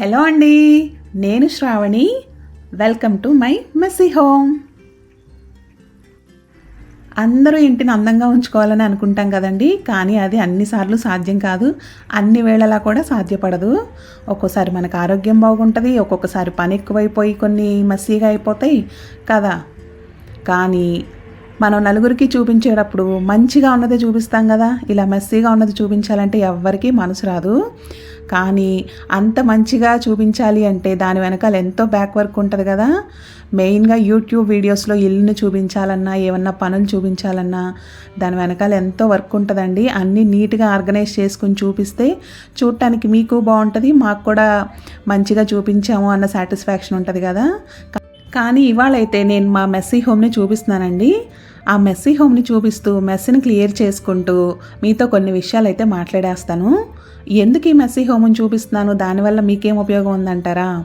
Hello అండి నేను Sravani. Welcome to my messy home అందరూ ఇంటిని అందంగా ఉంచుకోవాలని అనుకుంటాం కదండి కానీ అది అన్నిసార్లు సాధ్యం కాదు. అన్ని వేళలా కూడా సాధ్యపడదు. ఒక్కోసారి మనకు ఆరోగ్యం బాగుంటుంది ఒక్కొక్కసారి పని ఎక్కువైపోయి కొన్ని మస్సీగా అయిపోతాయి కదా. కానీ మనం నలుగురికి చూపించేటప్పుడు మంచిగా ఉన్నది చూపిస్తాం కదా ఇలా మెస్సీగా ఉన్నది చూపించాలంటే ఎవ్వరికీ మనసు రాదు. కానీ అంత మంచిగా చూపించాలి అంటే దాని వెనకాల ఎంతో బ్యాక్ వర్క్ ఉంటుంది కదా. మెయిన్గా యూట్యూబ్ వీడియోస్లో ఇల్లుని చూపించాలన్నా ఏమన్నా పనులు చూపించాలన్నా దాని వెనకాల ఎంతో వర్క్ ఉంటుందండి. అన్నీ నీట్గా ఆర్గనైజ్ చేసుకుని చూపిస్తే చూడటానికి మీకు బాగుంటుంది మాకు కూడా మంచిగా చూపించాము అన్న సాటిస్ఫాక్షన్ ఉంటుంది కదా. కానీ ఇవాళ అయితే నేను మా మెస్సీ హోమ్ని చూపిస్తున్నానండి. ఆ మెస్సీ హోమ్ని చూపిస్తూ మెస్సీని క్లియర్ చేసుకుంటూ మీతో కొన్ని విషయాలు అయితే మాట్లాడేస్తాను. ఎందుకు ఈ మెస్సీ హోమం చూపిస్తున్నాను? దానివల్ల మీకేం ఉపయోగం ఉందంటారా?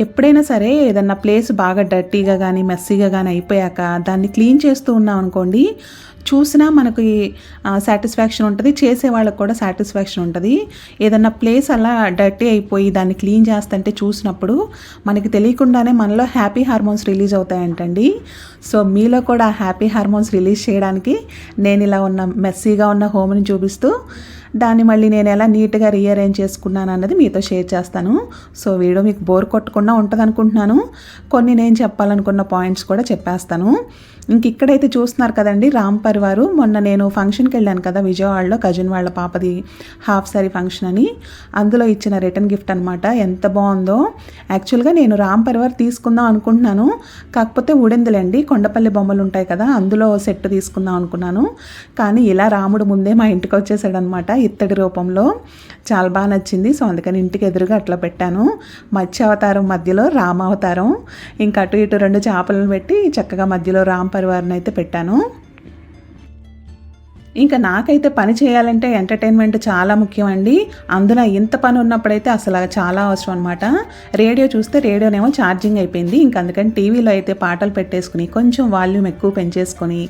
ఎప్పుడైనా సరే ఏదన్నా ప్లేస్ బాగా డర్టీగా కానీ మెస్సీగా కానీ అయిపోయాక దాన్ని క్లీన్ చేస్తూ ఉన్నాం అనుకోండి చూసినా మనకి సాటిస్ఫాక్షన్ ఉంటుంది చేసే వాళ్ళకి కూడా సాటిస్ఫాక్షన్ ఉంటుంది. ఏదన్నా ప్లేస్ అలా డర్టీ అయిపోయి దాన్ని క్లీన్ చేస్తుంటే చూసినప్పుడు మనకి తెలియకుండానే మనలో హ్యాపీ హార్మోన్స్ రిలీజ్ అవుతాయంటండి. సో మీలో కూడా హ్యాపీ హార్మోన్స్ రిలీజ్ చేయడానికి నేను ఇలా ఉన్న మెస్సీగా ఉన్న హోమ్ని చూపిస్తూ దాన్ని మళ్ళీ నేను ఎలా నీట్గా రీఅరేంజ్ చేసుకున్నాను అన్నది మీతో షేర్ చేస్తాను. సో వీడియో మీకు బోర్ కొట్టకుండా ఉంటుంది అనుకుంటున్నాను కొన్ని నేను చెప్పాలనుకున్న పాయింట్స్ కూడా చెప్పేస్తాను. ఇంక ఇక్కడైతే చూస్తున్నారు కదండి రామ్ పరివారు. మొన్న నేను ఫంక్షన్కి వెళ్ళాను కదా విజయవాడలో కజిన్ వాళ్ళ పాపది హాఫ్ సారీ ఫంక్షన్ అని. అందులో ఇచ్చిన రిటర్న్ గిఫ్ట్ అనమాట ఎంత బాగుందో. యాక్చువల్గా నేను రామ్ పరివార్ తీసుకుందాం అనుకుంటున్నాను. కాకపోతే ఊడిందిలేండి కొండపల్లి బొమ్మలు ఉంటాయి కదా అందులో సెట్ తీసుకుందాం అనుకున్నాను. కానీ ఇలా రాముడు ముందే మా ఇంటికి వచ్చేసాడు అనమాట ఇత్తడి రూపంలో. చాలా బాగా నచ్చింది. సో అందుకని ఇంటికి ఎదురుగా అట్లా పెట్టాను. మత్స్య అవతారం మధ్యలో రామ అవతారం ఇంకా అటు ఇటు రెండు చేపలను పెట్టి చక్కగా మధ్యలో రామ్ పరివారనైతే అయితే పెట్టాను. ఇంకా నాకైతే పని చేయాలంటే ఎంటర్టైన్మెంట్ చాలా ముఖ్యం అండి అందులో ఇంత పని ఉన్నప్పుడైతే అసలు చాలా అవసరం అనమాట రేడియో చూస్తే రేడియోనేమో ఛార్జింగ్ అయిపోయింది. ఇంక అందుకని టీవీలో అయితే పాటలు పెట్టేసుకుని కొంచెం వాల్యూమ్ ఎక్కువ పెంచేసుకొని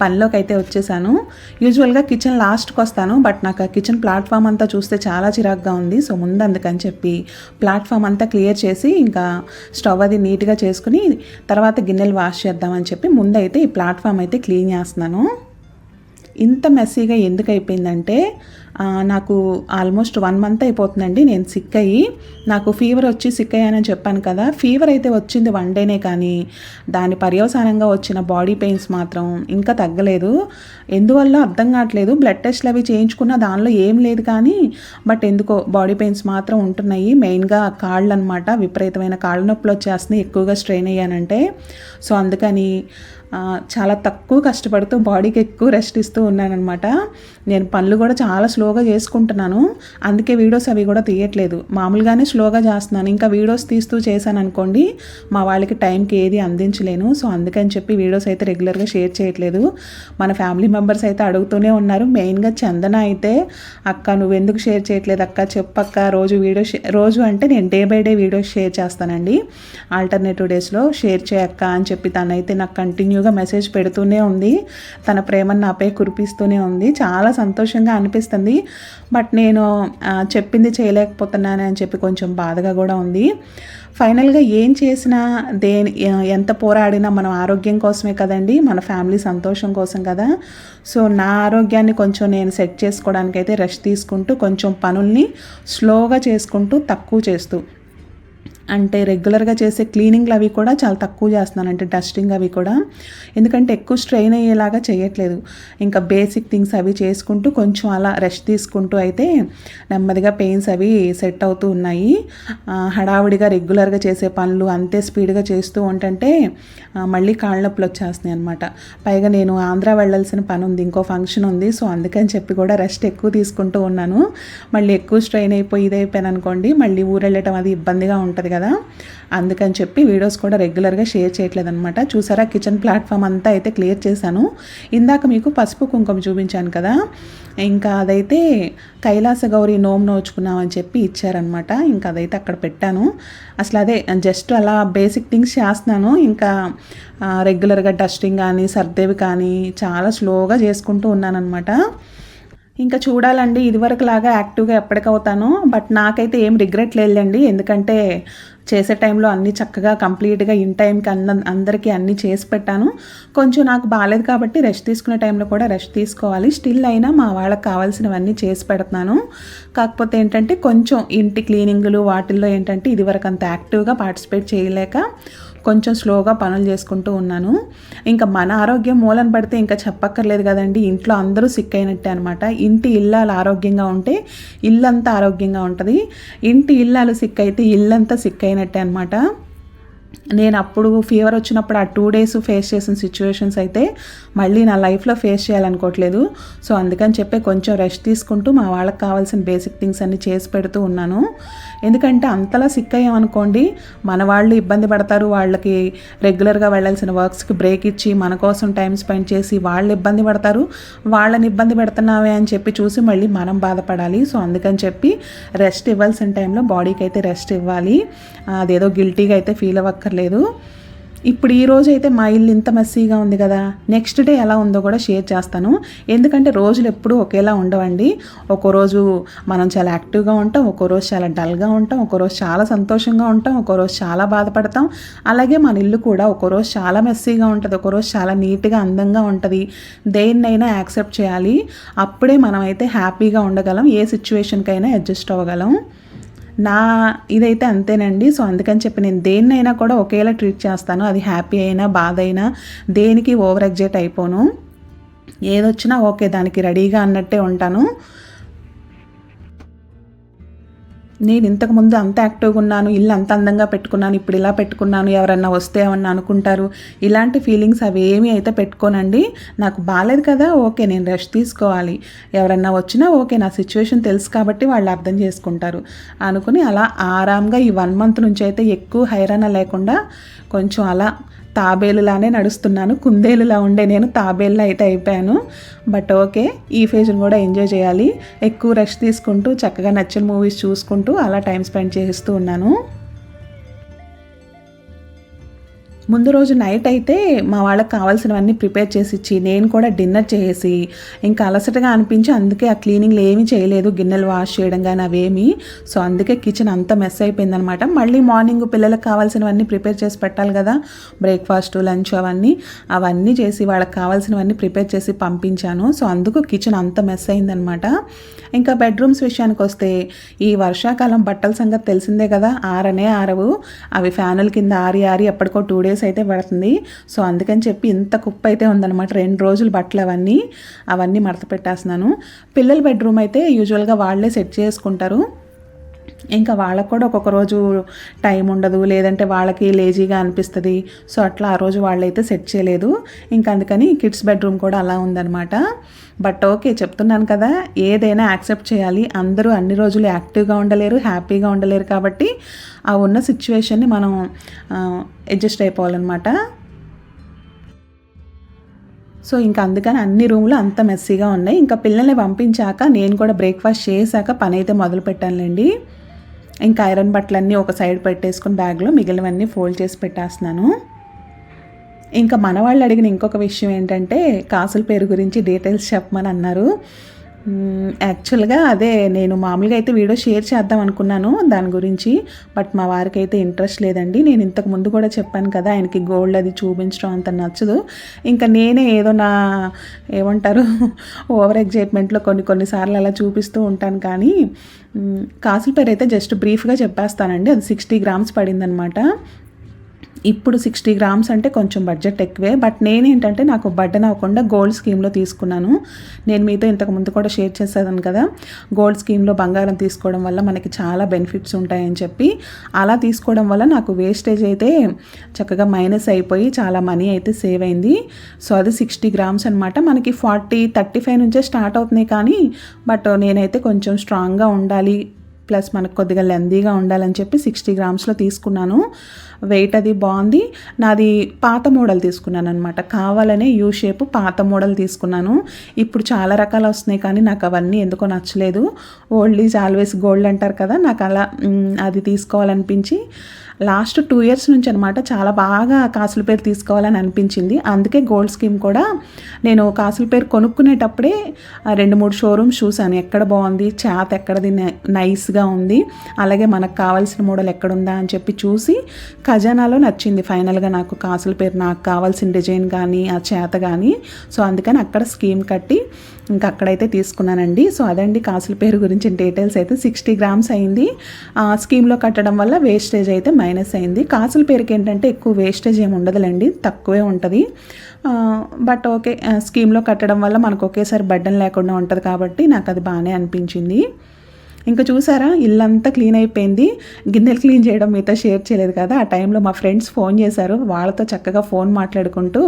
పనిలోకి అయితే వచ్చేసాను. యూజువల్గా కిచెన్ లాస్ట్కి వస్తాను బట్ నాకు ఆ కిచెన్ ప్లాట్ఫామ్ అంతా చూస్తే చాలా చిరాగ్గా ఉంది. సో ముందు అందుకని చెప్పి ప్లాట్ఫామ్ అంతా క్లియర్ చేసి ఇంకా స్టవ్ అది నీట్గా చేసుకుని తర్వాత గిన్నెలు వాష్ చేద్దామని చెప్పి ముందైతే ఈ ప్లాట్ఫామ్ అయితే క్లీన్ చేస్తున్నాను. ఇంత మెస్సీగా ఎందుకు అయిపోయిందంటే నాకు ఆల్మోస్ట్ వన్ మంత్ అయిపోతుందండి నేను సిక్ అయ్యి. నాకు ఫీవర్ వచ్చి సిక్ అయ్యానని చెప్పాను కదా ఫీవర్ అయితే వచ్చింది వన్ డేనే కానీ దాని పర్యవసానంగా వచ్చిన బాడీ పెయిన్స్ మాత్రం ఇంకా తగ్గలేదు. ఎందువల్ల అర్థం కావట్లేదు బ్లడ్ టెస్ట్లు అవి చేయించుకున్న దానిలో ఏం లేదు కానీ బట్ ఎందుకో బాడీ పెయిన్స్ మాత్రం ఉంటున్నాయి. మెయిన్గా కాళ్ళు అనమాట విపరీతమైన కాళ్ళ నొప్పులు వచ్చేస్తున్నాయి ఎక్కువగా స్ట్రెయిన్ అయ్యానంటే. సో అందుకని చాలా తక్కువ కష్టపడుతూ బాడీకి ఎక్కువ రెస్ట్ ఇస్తూ ఉన్నానమాట నేను పనులు కూడా చాలా స్లోగా చేసుకుంటున్నాను. అందుకే వీడియోస్ అవి కూడా తీయట్లేదు. మామూలుగానే స్లోగా చేస్తున్నాను. ఇంకా వీడియోస్ తీస్తూ చేశాను అనుకోండి మా వాళ్ళకి టైంకి ఏది అందించలేను. సో అందుకని చెప్పి వీడియోస్ అయితే రెగ్యులర్గా షేర్ చేయట్లేదు. మన ఫ్యామిలీ మెంబర్స్ అయితే అడుగుతూనే ఉన్నారు. మెయిన్గా చందన అయితే అక్క నువ్వు ఎందుకు షేర్ చేయట్లేదు? అక్క చెప్పక్క రోజు వీడియో రోజు అంటే నేను day by day videos share చేస్తానండి. ఆల్టర్నేటివ్ డేస్లో షేర్ చేయక్క అని చెప్పి తనైతే నాకు కంటిన్యూ కంటిన్యూగా మెసేజ్ పెడుతూనే ఉంది. తన ప్రేమను నాపై కురిపిస్తూనే ఉంది. చాలా సంతోషంగా అనిపిస్తుంది. బట్ నేను చెప్పింది చేయలేకపోతున్నానని చెప్పి కొంచెం బాధగా కూడా ఉంది. ఫైనల్గా ఏం చేసినా దేని ఎంత పోరాడినా మనం ఆరోగ్యం కోసమే కదండి. మన ఫ్యామిలీ సంతోషం కోసం కదా. సో నా ఆరోగ్యాన్ని కొంచెం నేను సెట్ చేసుకోవడానికి అయితే రెస్ట్ తీసుకుంటూ కొంచెం పనుల్ని స్లోగా చేసుకుంటూ తక్కువ చేస్తూ అంటే రెగ్యులర్గా చేసే క్లీనింగ్లు అవి కూడా చాలా తక్కువ చేస్తున్నాను. అంటే డస్టింగ్ అవి కూడా. ఎందుకంటే ఎక్కువ స్ట్రెయిన్ అయ్యేలాగా చేయట్లేదు. ఇంకా బేసిక్ థింగ్స్ అవి చేసుకుంటూ కొంచెం అలా రెస్ట్ తీసుకుంటూ అయితే నెమ్మదిగా పెయిన్స్ అవి సెట్ అవుతూ ఉన్నాయి. హడావుడిగా రెగ్యులర్గా చేసే పనులు అంతే స్పీడ్గా చేస్తూ ఉంటుంటే మళ్ళీ కాళ్ళ నొప్పులు వచ్చేస్తున్నాయి అనమాట పైగా నేను ఆంధ్ర వెళ్ళాల్సిన పని ఉంది. ఇంకో ఫంక్షన్ ఉంది. సో అందుకని చెప్పి కూడా రెస్ట్ ఎక్కువ తీసుకుంటూ ఉన్నాను. మళ్ళీ ఎక్కువ స్ట్రెయిన్ అయిపోయి ఇదైపోయాను అనుకోండి మళ్ళీ ఊరెళ్ళటం అది ఇబ్బందిగా ఉంటుంది కదా? అందుకని చెప్పి వీడియోస్ కూడా రెగ్యులర్గా షేర్ చేయట్లేదు అనమాట చూసారా? కిచెన్ ప్లాట్ఫామ్ అంతా అయితే క్లియర్ చేశాను. ఇందాక మీకు పసుపు కుంకుమ చూపించాను కదా? ఇంకా అదైతే కైలాస గౌరి నోమ్ నోచుకున్నామని చెప్పి ఇచ్చారనమాట ఇంకా అదైతే అక్కడ పెట్టాను. అసలు అదే జస్ట్ అలా బేసిక్ థింగ్స్ చేస్తున్నాను. ఇంకా రెగ్యులర్గా డస్టింగ్ కానీ సర్దేవి కానీ చాలా స్లోగా చేసుకుంటూ ఉన్నానమాట ఇంకా చూడాలండి ఇదివరకు లాగా యాక్టివ్గా ఎప్పటికవుతాను. బట్ నాకైతే ఏం రిగ్రెట్ లేదండి ఎందుకంటే చేసే టైంలో అన్నీ చక్కగా కంప్లీట్గా ఇన్ టైంకి అంద అందరికీ అన్నీ చేసి పెట్టాను. కొంచెం నాకు బాగాలేదు కాబట్టి రెస్ట్ తీసుకునే టైంలో కూడా రెస్ట్ తీసుకోవాలి. స్టిల్ అయినా మా వాళ్ళకి కావాల్సినవన్నీ చేసి పెడుతున్నాను. కాకపోతే ఏంటంటే కొంచెం ఇంటి క్లీనింగ్లు వాటిల్లో ఏంటంటే ఇదివరకు అంత యాక్టివ్గా పార్టిసిపేట్ చేయలేక కొంచెం స్లోగా పనులు చేసుకుంటూ ఉన్నాను. ఇంకా మన ఆరోగ్యం మూలన పడితే ఇంకా చెప్పక్కర్లేదు కదండి. ఇంట్లో అందరూ సిక్ అయినట్టే అనమాట ఇంటి ఇల్లాలు ఆరోగ్యంగా ఉంటే ఇల్లంతా ఆరోగ్యంగా ఉంటుంది. ఇంటి ఇల్లాలు సిక్ అయితే ఇల్లంతా సిక్ అయినట్టే అనమాట నేను అప్పుడు ఫీవర్ వచ్చినప్పుడు ఆ టూ డేస్ ఫేస్ చేసిన సిచ్యువేషన్స్ అయితే మళ్ళీ నా లైఫ్లో ఫేస్ చేయాలనుకోవట్లేదు. సో అందుకని చెప్పి కొంచెం రెస్ట్ తీసుకుంటూ మా వాళ్ళకి కావాల్సిన బేసిక్ థింగ్స్ అన్నీ చేసి పెడుతూ ఉన్నాను. ఎందుకంటే అంతలా సిక్ అయ్యామనుకోండి మన వాళ్ళు ఇబ్బంది పడతారు వాళ్ళకి రెగ్యులర్గా వెళ్ళాల్సిన వర్క్స్కి బ్రేక్ ఇచ్చి మన కోసం టైం స్పెండ్ చేసి వాళ్ళు ఇబ్బంది పడతారు వాళ్ళని ఇబ్బంది పెడుతున్నావే అని చెప్పి చూసి మళ్ళీ మనం బాధపడాలి. సో అందుకని చెప్పి రెస్ట్ ఇవ్వాల్సిన టైంలో బాడీకి అయితే రెస్ట్ ఇవ్వాలి. అదేదో గిల్టీగా అయితే ఫీల్ అవ్వక్కర్లేదు. ఇప్పుడు ఈ రోజు అయితే మా ఇల్లు ఇంత మెస్సీగా ఉంది కదా. నెక్స్ట్ డే ఎలా ఉందో కూడా షేర్ చేస్తాను. ఎందుకంటే రోజులు ఎప్పుడూ ఒకేలా ఉండవండి. ఒక్కో రోజు మనం చాలా యాక్టివ్గా ఉంటాం ఒక్కో రోజు చాలా డల్గా ఉంటాం ఒక్కో రోజు చాలా సంతోషంగా ఉంటాం ఒక్కో రోజు చాలా బాధపడతాం. అలాగే మన ఇల్లు కూడా ఒక్కో రోజు చాలా మెస్సీగా ఉంటుంది ఒక్కో రోజు చాలా నీట్గా అందంగా ఉంటుంది. దేన్నైనా యాక్సెప్ట్ చేయాలి. అప్పుడే మనం అయితే హ్యాపీగా ఉండగలం ఏ సిచ్యువేషన్కైనా అడ్జస్ట్ అవ్వగలం. నా ఇదైతే అంతేనండి. సో అందుకని చెప్పి నేను దేన్నైనా కూడా ఒకేలా ట్రీట్ చేస్తాను. అది హ్యాపీ అయినా బాధ అయినా దేనికి ఓవర్ ఎగ్జైట్ అయిపోను. ఏదొచ్చినా ఓకే దానికి రెడీగా అన్నట్టే ఉంటాను. నేను ఇంతకుముందు అంత యాక్టివ్గా ఉన్నాను ఇల్లు అంత అందంగా పెట్టుకున్నాను ఇప్పుడు ఇలా పెట్టుకున్నాను ఎవరన్నా వస్తే ఏమన్నా అనుకుంటారు? ఇలాంటి ఫీలింగ్స్ అవి ఏమీ అయితే పెట్టుకోనండి. నాకు బాగాలేదు కదా ఓకే నేను రెస్ట్ తీసుకోవాలి. ఎవరన్నా వచ్చినా ఓకే నా సిచ్యువేషన్ తెలుసు కాబట్టి వాళ్ళు అర్థం చేసుకుంటారు. అనుకుని అలా ఆరాంగా ఈ వన్ మంత్ నుంచి అయితే ఎక్కువ హైరాణ లేకుండా కొంచెం అలా తాబేలులానే నడుస్తున్నాను. కుందేలులా ఉండే నేను తాబేలులా అయితే అయిపోయాను. బట్ ఓకే ఈ ఫేజ్ని కూడా ఎంజాయ్ చేయాలి. ఎక్కువ రెస్ట్ తీసుకుంటూ చక్కగా నచ్చిన మూవీస్ చూసుకుంటూ అలా టైం స్పెండ్ చేస్తూ ఉన్నాను. ముందు రోజు నైట్ అయితే మా వాళ్ళకి కావాల్సినవన్నీ ప్రిపేర్ చేసి ఇచ్చి నేను కూడా డిన్నర్ చేసి ఇంకా అలసటగా అనిపించి అందుకే ఆ క్లీనింగ్లు ఏమీ చేయలేదు. గిన్నెలు వాష్ చేయడం కానీ అవేమి. సో అందుకే కిచెన్ అంత మెస్ అయిపోయిందనమాట. మళ్ళీ మార్నింగ్ పిల్లలకు కావాల్సినవన్నీ ప్రిపేర్ చేసి పెట్టాలి కదా. బ్రేక్ఫాస్ట్ లంచ్ అవన్నీ. అవన్నీ చేసి వాళ్ళకి కావాల్సినవన్నీ ప్రిపేర్ చేసి పంపించాను. సో అందుకు కిచెన్ అంత మెస్ అయిందనమాట. ఇంకా బెడ్రూమ్స్ విషయానికి వస్తే ఈ వర్షాకాలం బట్టల సంగతి తెలిసిందే కదా. ఆరనే ఆరవు. అవి ఫ్యానుల కింద ఆరి ఆరి ఎప్పటికో టూ డేస్ డేస్ అయితే పడుతుంది. సో అందుకని చెప్పి ఇంత కుప్ప అయితే ఉందన్నమాట. రెండు రోజులు బట్టలు అవన్నీ అవన్నీ మడత పెట్టేస్తున్నాను. పిల్లల బెడ్రూమ్ అయితే యూజువల్గా వాళ్ళే సెట్ చేసుకుంటారు. ఇంకా వాళ్ళకు కూడా ఒక్కొక్క రోజు టైం ఉండదు లేదంటే వాళ్ళకి లేజీగా అనిపిస్తుంది. సో అట్లా ఆ రోజు వాళ్ళైతే సెట్ చేయలేదు. ఇంకా అందుకని కిడ్స్ బెడ్రూమ్ కూడా అలా ఉందన్నమాట. బట్ ఓకే చెప్తున్నాను కదా ఏదైనా యాక్సెప్ట్ చేయాలి. అందరూ అన్ని రోజులు యాక్టివ్గా ఉండలేరు హ్యాపీగా ఉండలేరు కాబట్టి ఆ ఉన్న సిచ్యువేషన్ని మనం అడ్జస్ట్ అయిపోవాలన్నమాట. సో ఇంకా అందుకని అన్ని రూమ్లు అంత మెస్సీగా ఉన్నాయి. ఇంకా పిల్లల్ని పంపించాక నేను కూడా బ్రేక్ఫాస్ట్ చేశాక పని అయితే మొదలు పెట్టానులేండి ఇంకా ఐరన్ బట్టలన్నీ ఒక సైడ్ పెట్టేసుకుని బ్యాగ్లో మిగిలినవన్నీ ఫోల్డ్ చేసి పెట్టేస్తున్నాను. ఇంకా మన వాళ్ళు అడిగిన ఇంకొక విషయం ఏంటంటే కాసుల పేరు గురించి డీటెయిల్స్ చెప్పమని అన్నారు. యాక్చువల్గా అదే నేను మామూలుగా అయితే వీడియో షేర్ చేద్దాం అనుకున్నాను దాని గురించి బట్ మా వారికి అయితే ఇంట్రెస్ట్ లేదండి. నేను ఇంతకు ముందు కూడా చెప్పాను కదా ఆయనకి గోల్డ్ అది చూపించడం అంత నచ్చదు. ఇంకా నేనే ఏదో నా ఏమంటారు ఓవర్ ఎగ్జైట్మెంట్లో కొన్ని కొన్నిసార్లు అలా చూపిస్తూ ఉంటాను కానీ కాసుల పేరు అయితే జస్ట్ బ్రీఫ్గా చెప్పేస్తానండి. అది సిక్స్టీ గ్రామ్స్ పడిందనమాట ఇప్పుడు సిక్స్టీ గ్రామ్స్ అంటే కొంచెం బడ్జెట్ ఎక్కువే. బట్ నేనేంటంటే నాకు బడ్డన్ అవ్వకుండా గోల్డ్ స్కీమ్లో తీసుకున్నాను. నేను మీతో ఇంతకు ముందు కూడా షేర్ చేసేదాను కదా. గోల్డ్ స్కీమ్లో బంగారం తీసుకోవడం వల్ల మనకి చాలా బెనిఫిట్స్ ఉంటాయని చెప్పి అలా తీసుకోవడం వల్ల నాకు వేస్టేజ్ అయితే చక్కగా మైనస్ అయిపోయి చాలా మనీ అయితే సేవ్ అయింది. సో అది సిక్స్టీ గ్రామ్స్ అనమాట మనకి ఫార్టీ థర్టీ ఫైవ్ నుంచే స్టార్ట్ అవుతున్నాయి కానీ బట్ నేనైతే కొంచెం స్ట్రాంగ్గా ఉండాలి ప్లస్ మనకు కొద్దిగా లెందీగా ఉండాలని చెప్పి సిక్స్టీ గ్రామ్స్లో తీసుకున్నాను. వెయిట్ అది బాగుంది. నాది పాత మోడల్ తీసుకున్నాను అనమాట కావాలనే యూ షేప్ పాత మోడల్ తీసుకున్నాను. ఇప్పుడు చాలా రకాలు వస్తున్నాయి కానీ నాకు అవన్నీ ఎందుకో నచ్చలేదు. ఓల్డ్ ఈజ్ ఆల్వేస్ గోల్డ్ అంటారు కదా నాకు అలా అది తీసుకోవాలనిపించి లాస్ట్ టూ ఇయర్స్ నుంచి అనమాట చాలా బాగా కాసుల పేరు తీసుకోవాలని అనిపించింది. అందుకే గోల్డ్ స్కీమ్ కూడా నేను కాసుల పేరు కొనుక్కునేటప్పుడే రెండు మూడు షోరూమ్స్ చూశాను. ఎక్కడ బాగుంది చేత ఎక్కడది నైస్గా ఉంది అలాగే మనకు కావాల్సిన మోడల్ ఎక్కడుందా అని చెప్పి చూసి ఖజానాలో నచ్చింది. ఫైనల్గా నాకు కాసుల పేరు నాకు కావాల్సిన డిజైన్ కానీ ఆ చేత కానీ. సో అందుకని అక్కడ స్కీమ్ కట్టి ఇంకా అక్కడైతే తీసుకున్నానండి. సో అదండి కాసుల పేరు గురించి డీటెయిల్స్ అయితే సిక్స్టీ గ్రామ్స్ అయింది. ఆ, స్కీమ్లో కట్టడం వల్ల వేస్టేజ్ అయితే మైనస్ అయింది. కాసుల పేరుకి ఏంటంటే ఎక్కువ వేస్టేజ్ ఏమి ఉండదులేండి తక్కువే ఉంటుంది. బట్ ఓకే స్కీమ్లో కట్టడం వల్ల మనకు ఒకేసారి బడ్డన్ లేకుండా ఉంటుంది కాబట్టి నాకు అది బాగానే అనిపించింది. ఇంకా చూసారా? ఇల్లంతా క్లీన్ అయిపోయింది. గిన్నెలు క్లీన్ చేయడం మీతో షేర్ చేయలేదు కదా? ఆ టైంలో మా ఫ్రెండ్స్ ఫోన్ చేశారు. వాళ్ళతో చక్కగా ఫోన్ మాట్లాడుకుంటూ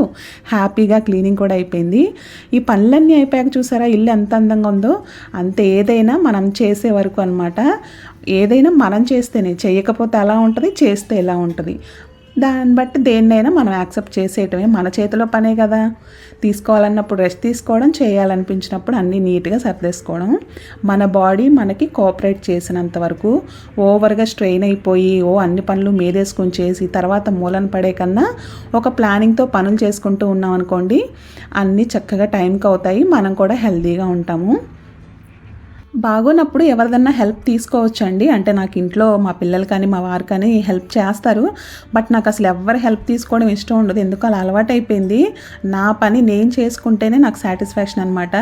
హ్యాపీగా క్లీనింగ్ కూడా అయిపోయింది. ఈ పనులన్నీ అయిపోయాక చూసారా? ఇల్లు ఎంత అందంగా ఉందో. అంత ఏదైనా మనం చేసే వరకు అనమాట ఏదైనా మనం చేస్తేనే చేయకపోతే అలా ఉంటుంది చేస్తే ఎలా ఉంటుంది? దాన్ని బట్టి దేన్నైనా మనం యాక్సెప్ట్ చేసేయటమే మన చేతిలో పనే కదా. తీసుకోవాలన్నప్పుడు రెస్ట్ తీసుకోవడం చేయాలనిపించినప్పుడు అన్నీ నీట్గా సర్దేసుకోవడం. మన బాడీ మనకి కోఆపరేట్ చేసినంత వరకు ఓవర్గా స్ట్రెయిన్ అయిపోయి ఓ అన్ని పనులు మీదేసుకొని చేసి తర్వాత మూలన పడే కన్నా ఒక ప్లానింగ్తో పనులు చేసుకుంటూ ఉన్నాం అనుకోండి అన్నీ చక్కగా టైంకి అవుతాయి. మనం కూడా హెల్తీగా ఉంటాము. బాగోనప్పుడు ఎవరిదన్నా హెల్ప్ తీసుకోవచ్చండి. అంటే నాకు ఇంట్లో మా పిల్లలు కానీ మా వారు కానీ హెల్ప్ చేస్తారు. బట్ నాకు అసలు ఎవరు హెల్ప్ తీసుకోవడం ఇష్టం ఉండదు. ఎందుకు అలా అలవాటు అయిపోయింది. నా పని నేను చేసుకుంటేనే నాకు సాటిస్ఫాక్షన్ అనమాట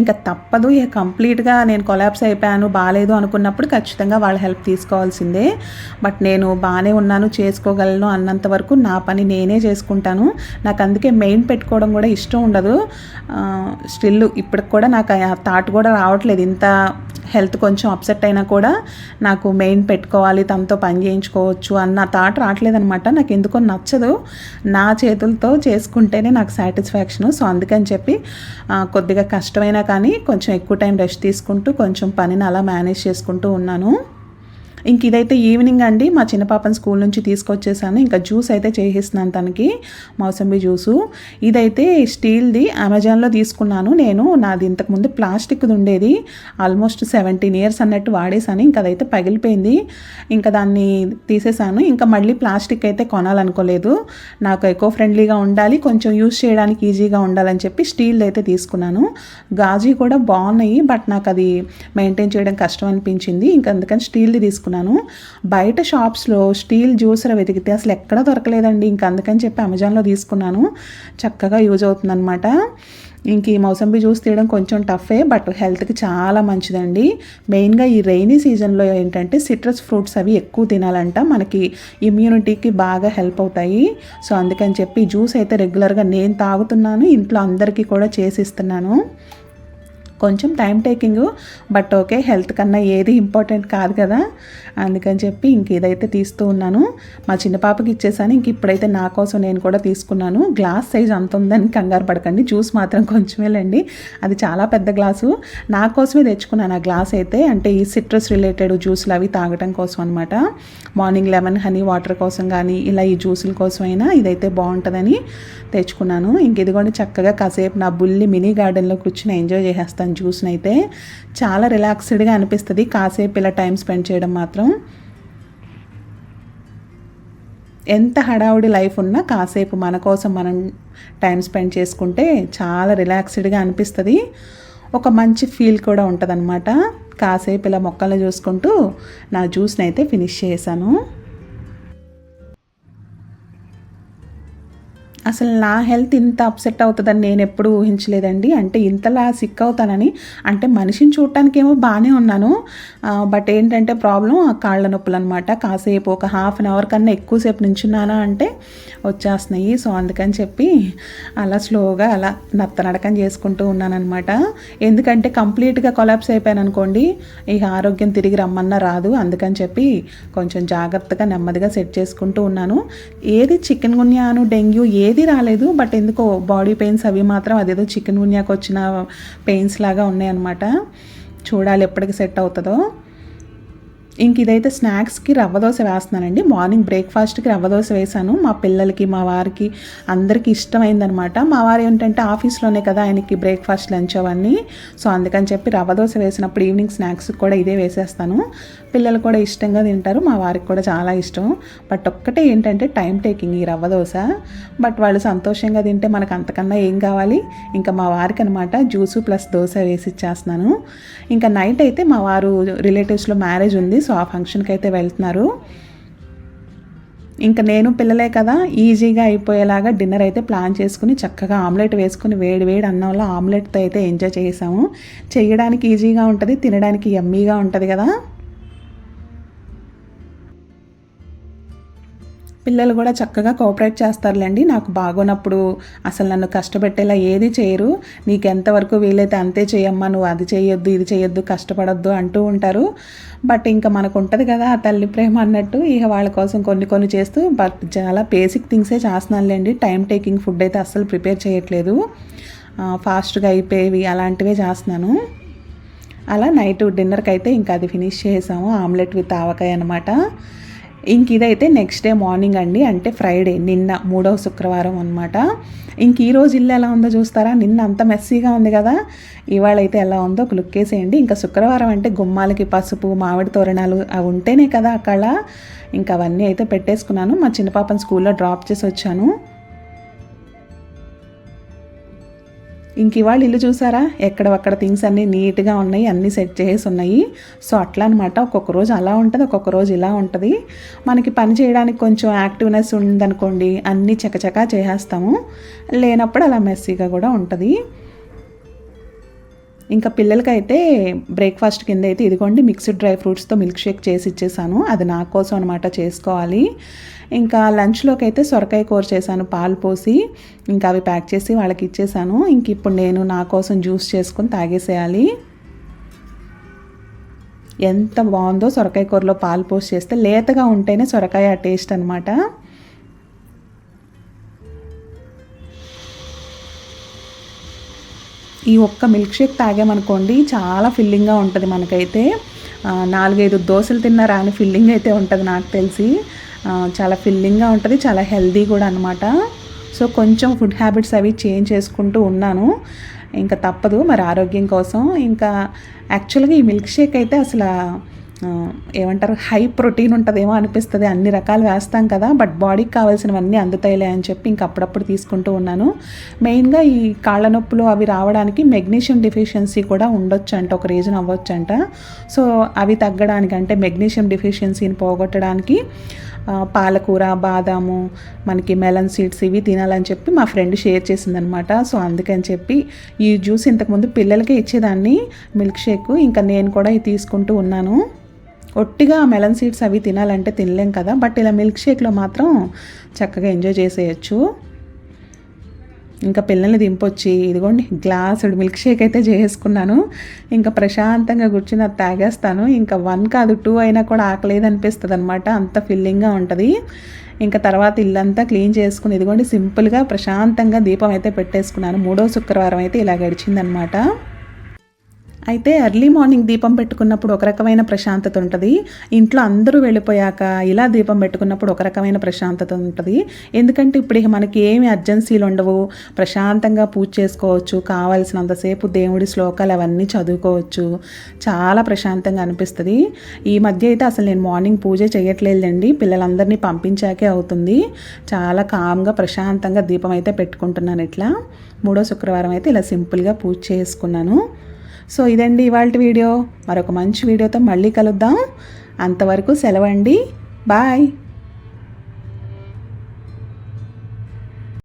ఇంకా తప్పదు. ఇక కంప్లీట్గా నేను కొలాబ్స్ అయిపోయాను బాగాలేదు అనుకున్నప్పుడు ఖచ్చితంగా వాళ్ళ హెల్ప్ తీసుకోవాల్సిందే. బట్ నేను బాగానే ఉన్నాను చేసుకోగలను అన్నంత వరకు నా పని నేనే చేసుకుంటాను. నాకు అందుకే మెయిన్ పెట్టుకోవడం కూడా ఇష్టం ఉండదు. స్టిల్ ఇప్పటికి కూడా నాకు ఆ థాట్ కూడా రావట్లేదు. ఇంత హెల్త్ కొంచెం అప్సెట్ అయినా కూడా నాకు మెయిన్ పెట్టుకోవాలి తనతో పని చేయించుకోవచ్చు అన్న థాట్ రావట్లేదనమాట నాకు ఎందుకో నచ్చదు. నా చేతులతో చేసుకుంటేనే నాకు సాటిస్ఫాక్షన్. సో అందుకని చెప్పి కొద్దిగా కష్టమైనా కానీ కొంచెం ఎక్కువ టైం రెస్ట్ తీసుకుంటూ కొంచెం పనిని అలా మేనేజ్ చేసుకుంటూ ఉన్నాను. ఇంక ఇదైతే ఈవినింగ్ అండి. మా చిన్న పాపని స్కూల్ నుంచి తీసుకొచ్చేసాను. ఇంకా జ్యూస్ అయితే చేసేస్తున్నాను తనకి మౌసంబి జ్యూసు. ఇదైతే స్టీల్ది అమెజాన్లో తీసుకున్నాను. నేను నాది ఇంతకుముందు ప్లాస్టిక్ది ఉండేది. ఆల్మోస్ట్ సెవెంటీన్ ఇయర్స్ అన్నట్టు వాడేసాను ఇంకా అదైతే పగిలిపోయింది. ఇంకా దాన్ని తీసేసాను. ఇంకా మళ్ళీ ప్లాస్టిక్ అయితే కొనాలనుకోలేదు. నాకు ఎకో ఫ్రెండ్లీగా ఉండాలి. కొంచెం యూస్ చేయడానికి ఈజీగా ఉండాలని చెప్పి స్టీల్ అయితే తీసుకున్నాను. గాజు కూడా బాగున్నాయి. బట్ నాకు అది మెయింటైన్ చేయడం కష్టం అనిపించింది. ఇంకా అందుకని స్టీల్ది తీసుకున్నాను. బయట షాప్స్లో స్టీల్ జ్యూసర్ వెతికితే అసలు ఎక్కడ దొరకలేదండి. ఇంకా అందుకని చెప్పి అమెజాన్లో తీసుకున్నాను. చక్కగా యూజ్ అవుతుందన్నమాట. ఇంక ఈ మౌసంబి జ్యూస్ తీయడం కొంచెం టఫే బట్ హెల్త్కి చాలా మంచిదండి. మెయిన్గా ఈ రైనీ సీజన్లో ఏంటంటే సిట్రస్ ఫ్రూట్స్ అవి ఎక్కువ తినాలంట. మనకి ఇమ్యూనిటీకి బాగా హెల్ప్ అవుతాయి. సో అందుకని చెప్పి జ్యూస్ అయితే రెగ్యులర్గా నేను తాగుతున్నాను. ఇంట్లో అందరికీ కూడా చేసి ఇస్తున్నాను. కొంచెం time taking but okay health కన్నా ఏది ఇంపార్టెంట్ కాదు కదా. అందుకని చెప్పి ఇంక ఇదైతే తీస్తూ ఉన్నాను. మా చిన్న పాపకి ఇచ్చేసాను. ఇంక ఇప్పుడైతే నా కోసం నేను కూడా తీసుకున్నాను. గ్లాస్ సైజ్ అంత ఉందని కంగారు పడకండి. జ్యూస్ మాత్రం కొంచెమేలండి. అది చాలా పెద్ద గ్లాసు నా కోసమే తెచ్చుకున్నాను ఆ గ్లాస్ అయితే. అంటే ఈ సిట్రస్ రిలేటెడ్ జ్యూస్లు అవి తాగటం కోసం అనమాట మార్నింగ్ లెమన్ హనీ వాటర్ కోసం కానీ ఇలా ఈ జ్యూసుల కోసం అయినా ఇదైతే బాగుంటుందని తెచ్చుకున్నాను. ఇంక ఇదిగోండి చక్కగా కాసేపు నా బుల్లి మినీ గార్డెన్లో కూర్చుని ఎంజాయ్ చేసేస్తాను. జ్యూస్ని అయితే చాలా రిలాక్స్డ్గా అనిపిస్తుంది. కాసేపు ఇలా టైం స్పెండ్ చేయడం మాత్రం. ఎంత హడావుడి లైఫ్ ఉన్నా కాసేపు మన కోసం మనం టైం స్పెండ్ చేసుకుంటే చాలా రిలాక్స్డ్గా అనిపిస్తుంది. ఒక మంచి ఫీల్ కూడా ఉంటుంది కాసేపు ఇలా మొక్కలు చూసుకుంటూ నా జ్యూస్ని అయితే ఫినిష్ చేశాను. అసలు నా హెల్త్ ఇంత అప్సెట్ అవుతుందని నేను ఎప్పుడు ఊహించలేదండి. అంటే ఇంతలా సిక్ అవుతానని. అంటే మనిషిని చూడటానికి ఏమో బాగానే ఉన్నాను బట్ ఏంటంటే ప్రాబ్లం ఆ కాళ్ళ నొప్పులు అనమాట కాసేపు ఒక హాఫ్ అన్ అవర్ కన్నా ఎక్కువసేపు నించున్నానా అంటే వచ్చేస్తున్నాయి. సో అందుకని చెప్పి అలా స్లోగా అలా నత్తనడకం చేసుకుంటూ ఉన్నానమాట ఎందుకంటే కంప్లీట్గా కొలాప్స్ అయిపోయాను అనుకోండి ఇక ఆరోగ్యం తిరిగి రమ్మన్నా రాదు. అందుకని చెప్పి కొంచెం జాగ్రత్తగా నెమ్మదిగా సెట్ చేసుకుంటూ ఉన్నాను. ఏది చికెన్ గున్యాను డెంగ్యూ ఏది రాలేదు బట్ ఎందుకో బాడీ పెయిన్స్ అవి మాత్రం అదేదో చికెన్ గున్యాకు వచ్చిన పెయిన్స్ లాగా ఉన్నాయన్నమాట. చూడాలి ఎప్పటికి సెట్ అవుతుందో. ఇంక ఇదైతే స్నాక్స్కి రవ్వ దోశ వేస్తున్నానండి. మార్నింగ్ బ్రేక్ఫాస్ట్కి రవ్వ దోశ వేసాను మా పిల్లలకి మా వారికి అందరికీ ఇష్టమైందనమాట. మా వారు ఏంటంటే ఆఫీస్లోనే కదా ఆయనకి బ్రేక్ఫాస్ట్ లంచ్ అవన్నీ. సో అందుకని చెప్పి రవ్వ దోశ వేసినప్పుడు ఈవినింగ్ స్నాక్స్ కూడా ఇదే వేసేస్తాను. పిల్లలు కూడా ఇష్టంగా తింటారు. మా వారికి కూడా చాలా ఇష్టం. బట్ ఒక్కటే ఏంటంటే టైం టేకింగ్ ఈ రవ్వ దోశ. బట్ వాళ్ళు సంతోషంగా తింటే మనకు అంతకన్నా ఏం కావాలి? ఇంకా మా వారికి అనమాట జ్యూసు ప్లస్ దోశ వేసి ఇచ్చేస్తున్నాను. ఇంకా నైట్ అయితే మా వారు రిలేటివ్స్లో మ్యారేజ్ ఉంది. సో సో ఆ ఫంక్షన్కి అయితే వెళ్తున్నారు. ఇంకా నేను పిల్లలే కదా ఈజీగా అయిపోయేలాగా డిన్నర్ అయితే ప్లాన్ చేసుకుని చక్కగా ఆమ్లెట్ వేసుకుని వేడి వేడి అన్నంలో ఆమ్లెట్తో అయితే ఎంజాయ్ చేసాము. చేయడానికి ఈజీగా ఉంటుంది తినడానికి ఎమ్మీగా ఉంటుంది కదా. పిల్లలు కూడా చక్కగా కోఆపరేట్ చేస్తారులేండి. నాకు బాగోనప్పుడు అసలు నన్ను కష్టపెట్టేలా ఏది చేయరు. నీకు ఎంతవరకు వీలైతే అంతే చేయమ్మా నువ్వు అది చేయొద్దు ఇది చేయొద్దు కష్టపడొద్దు అంటూ ఉంటారు. బట్ ఇంకా మనకు ఉంటుంది కదా ఆ తల్లి ప్రేమ అన్నట్టు. ఇక వాళ్ళ కోసం కొన్ని కొన్ని చేస్తూ బట్ చాలా బేసిక్ థింగ్సే చేస్తున్నానులేండి. టైం టేకింగ్ ఫుడ్ అయితే అస్సలు ప్రిపేర్ చేయట్లేదు. ఫాస్ట్గా అయిపోయేవి అలాంటివే చేస్తున్నాను. అలా నైట్ డిన్నర్కి అయితే ఇంకా అది ఫినిష్ చేసాము. ఆమ్లెట్ విత్ ఆవకాయ అనమాట ఇంక ఇదైతే నెక్స్ట్ డే మార్నింగ్ అండి. అంటే ఫ్రైడే నిన్న మూడవ శుక్రవారం అనమాట ఇంక ఈరోజు ఇల్లు ఎలా ఉందో చూస్తారా? నిన్న అంత మెస్సీగా ఉంది కదా. ఇవాళ అయితే ఎలా ఉందో ఒక లుక్ వేసేయండి. ఇంకా శుక్రవారం అంటే గుమ్మాలకి పసుపు మామిడి తోరణాలు అవి ఉంటేనే కదా అక్కడ. ఇంకా అవన్నీ అయితే పెట్టేసుకున్నాను. మా చిన్న పాపని స్కూల్లో డ్రాప్ చేసి వచ్చాను. ఇంక ఇవాళ ఇల్లు చూసారా? ఎక్కడ అక్కడ థింగ్స్ అన్నీ నీట్గా ఉన్నాయి అన్నీ సెట్ చేసి ఉన్నాయి. సో అట్లా అనమాట ఒక్కొక్క రోజు అలా ఉంటుంది ఒక్కొక్క రోజు ఇలా ఉంటుంది. మనకి పని చేయడానికి కొంచెం యాక్టివ్నెస్ ఉందనుకోండి అన్నీ చకచకా చేసేస్తాము. లేనప్పుడు అలా మెస్సీగా కూడా ఉంటుంది. ఇంకా పిల్లలకైతే బ్రేక్ఫాస్ట్ కింద అయితే ఇదిగోండి మిక్స్డ్ డ్రై ఫ్రూట్స్తో మిల్క్ షేక్ చేసి ఇచ్చేసాను. అది నా కోసం అనమాట చేసుకోవాలి. ఇంకా లంచ్లోకి అయితే సొరకాయ కూర చేశాను పాలు పోసి ఇంకా అవి ప్యాక్ చేసి వాళ్ళకి ఇచ్చేసాను. ఇంక ఇప్పుడు నేను నా కోసం జ్యూస్ చేసుకొని తాగేసేయాలి. ఎంత బాగుందో సొరకాయ కూరలో పాలు పోసి చేస్తే లేతగా ఉంటేనే సొరకాయ టేస్ట్ అనమాట ఈ ఒక్క మిల్క్ షేక్ తాగామనుకోండి చాలా ఫిల్లింగ్గా ఉంటుంది మనకైతే. నాలుగైదు దోశలు తిన్నారా అని ఫిల్లింగ్ అయితే ఉంటుంది నాకు తెలిసి. చాలా ఫిల్లింగ్గా ఉంటుంది చాలా హెల్దీ కూడా అనమాట సో కొంచెం ఫుడ్ హ్యాబిట్స్ అవి చేంజ్ చేసుకుంటూ ఉన్నాను. ఇంకా తప్పదు మరి ఆరోగ్యం కోసం. ఇంకా యాక్చువల్గా ఈ మిల్క్ షేక్ అయితే అసలు ఏమంటారు హై ప్రోటీన్ ఉంటుందేమో అనిపిస్తుంది. అన్ని రకాలు వేస్తాం కదా బట్ బాడీకి కావాల్సినవన్నీ అందుతాయిలే అని చెప్పి ఇంక అప్పుడప్పుడు తీసుకుంటూ ఉన్నాను. మెయిన్గా ఈ కాళ్ళ నొప్పులు అవి రావడానికి మెగ్నీషియం డిఫిషియన్సీ కూడా ఉండొచ్చు అంట ఒక రీజన్ అవ్వచ్చు అంట సో అవి తగ్గడానికి అంటే మెగ్నీషియం డిఫిషియన్సీని పోగొట్టడానికి పాలకూర బాదాము మనకి మెలన్ సీడ్స్ ఇవి తినాలని చెప్పి మా ఫ్రెండ్ షేర్ చేసిందనమాట. సో అందుకని చెప్పి ఈ జ్యూస్ ఇంతకుముందు పిల్లలకే ఇచ్చేదాన్ని మిల్క్ షేక్. ఇంకా నేను కూడా ఇది తీసుకుంటూ ఉన్నాను. ఒట్టిగా మెలన్ సీడ్స్ అవి తినాలంటే తినలేం కదా బట్ ఇలా మిల్క్ షేక్లో మాత్రం చక్కగా ఎంజాయ్ చేసేయచ్చు. ఇంకా పిల్లల్ని దింపొచ్చి ఇదిగోండి గ్లాసుడు మిల్క్ షేక్ అయితే చేసుకున్నాను ఇంకా ప్రశాంతంగా కూర్చుని అది తాగేస్తాను. ఇంకా వన్ కాదు టూ అయినా కూడా ఆకలేదు అనిపిస్తుంది అనమాట అంత ఫిల్లింగ్గా ఉంటుంది. ఇంకా తర్వాత ఇల్లంతా క్లీన్ చేసుకుని ఇదిగోండి సింపుల్గా ప్రశాంతంగా దీపం అయితే పెట్టేసుకున్నాను. మూడో శుక్రవారం అయితే ఇలా గడిచిందనమాట అయితే ఎర్లీ మార్నింగ్ దీపం పెట్టుకున్నప్పుడు ఒక రకమైన ప్రశాంతత ఉంటుంది. ఇంట్లో అందరూ వెళ్ళిపోయాక ఇలా దీపం పెట్టుకున్నప్పుడు ఒక రకమైన ప్రశాంతత ఉంటుంది. ఎందుకంటే ఇప్పుడు మనకి ఏమి అర్జెన్సీలు ఉండవు. ప్రశాంతంగా పూజ చేసుకోవచ్చు. కావాల్సినంతసేపు దేవుడి శ్లోకాలు అవన్నీ చదువుకోవచ్చు. చాలా ప్రశాంతంగా అనిపిస్తుంది. ఈ మధ్య అయితే అసలు నేను మార్నింగ్ పూజ చేయట్లేదండి పిల్లలందరినీ పంపించాకే అవుతుంది. చాలా కామ్గా ప్రశాంతంగా దీపం అయితే పెట్టుకుంటున్నాను ఇట్లా. మూడో శుక్రవారం అయితే ఇలా సింపుల్గా పూజ చేసుకున్నాను. సో ఇదండి ఇవాళ వీడియో. మరొక మంచి వీడియోతో మళ్ళీ కలుద్దాం. అంతవరకు సెలవండి. బాయ్.